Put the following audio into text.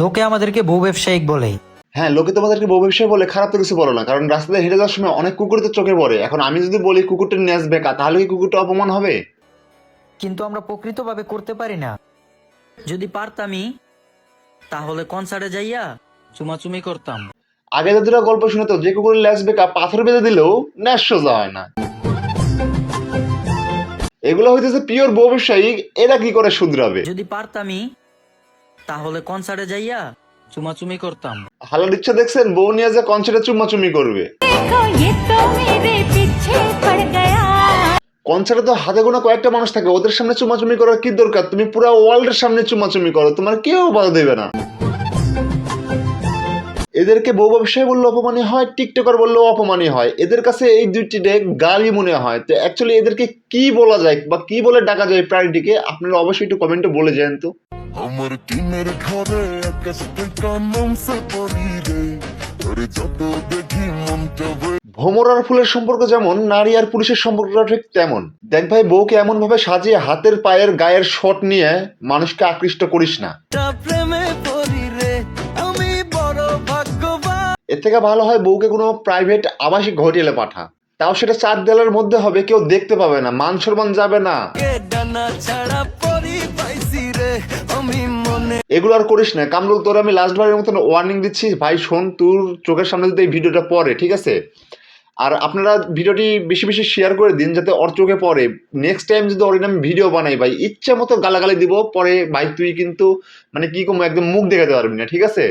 লোকে আমাদেরকে বউ ব্যবসায়িক বলে। হ্যাঁ লোকে তোমাদেরকে বউ ব্যবসায় বলে খারাপ তো কিছু বলো না কারণ রাস্তাতে হেঁটে যাওয়ার সময় অনেক কুকুর তো চোখে পড়ে। এখন আমি যদি বলি কুকুরটা ন্যাস বেকা তাহলে কি কুকুরটা অপমান হবে? কিন্তু আমরা প্রকৃতভাবে করতে পারি না। যদি পারতামই তাহলে কনসার্টে যাইয়া চুমাচুমি করতাম। আগে দুটো গল্প শুনে তো যে কুকুরের ল্যাস বেকা পাথর বেঁধে দিলেও ন্যাস সোজা হয় না। এগুলো হইতেছে পিওর বউ ব্যবসায়ী এরা কি করে শুধরাবে? যদি পারতামই তাহলে কনসার্টে যাইয়া চুমাচুমি করতাম। হালার ইচ্ছা দেখছেন বউ নিয়ে যে কনসার্টে চুমাচুমি করবে। কনসার্টে তো হাতে গোনা কয়েকটা মানুষ থাকে ওদের সামনে চুমাচুমি করার কি দরকার? তুমি পুরো ওয়ার্ল্ডের সামনে চুমাচুমি করো তোমার কেউ বাধা দেবে না। এদেরকে বউ ব্যবসায় বললে অপমানি হয় টিকটকার বললেও অপমানই হয়। এদের কাছে এই দুইটি ডেক গালি মনে হয়। তো অ্যাকচুয়ালি এদেরকে কি বলা যায় বা কি বলে ডাকা যায় প্রাণীটিকে আপনারা অবশ্যই একটু কমেন্টে বলে যান তো। আমার কিনের ঘরে আকাশ থেকে নামছে পরি রে তোরে যত দেখি মনটা বয়ে ভোমরার ফুলের সম্পর্ক যেমন নারী আর পুরুষের সম্পর্কটা ঠিক তেমন। দেখ ভাই বউকে এমন ভাবে সাজিয়ে হাতের পায়ের গায়ের শট নিয়ে মানুষকে আকৃষ্ট করিস না। এর থেকে ভালো হয় বউকে কোনো প্রাইভেট আবাসিক হোটেলে পাঠা। তাও সেটা চার দেয়ালের মধ্যে হবে কেউ দেখতে পাবে না মান সম্মান যাবে না। এগুলো আর করিস না। কামরুল, তোর আমি লাস্ট ভাইয়ের মতন ওয়ার্নিং দিচ্ছি। ভাই, শোন, তোর চোখের সামনে যদি এই ভিডিওটা পড়ে, ঠিক আছে? আর আপনারা ভিডিওটি বেশি বেশি শেয়ার করে দিন যাতে ওর চোখে পড়ে। নেক্সট টাইম যদি ওর আমি ভিডিও বানাই, ভাই, ইচ্ছা মতো গালাগালি দিব। পরে ভাই, তুই কিন্তু মানে কি কম, একদম মুখ দেখাতে পারবি না, ঠিক আছে?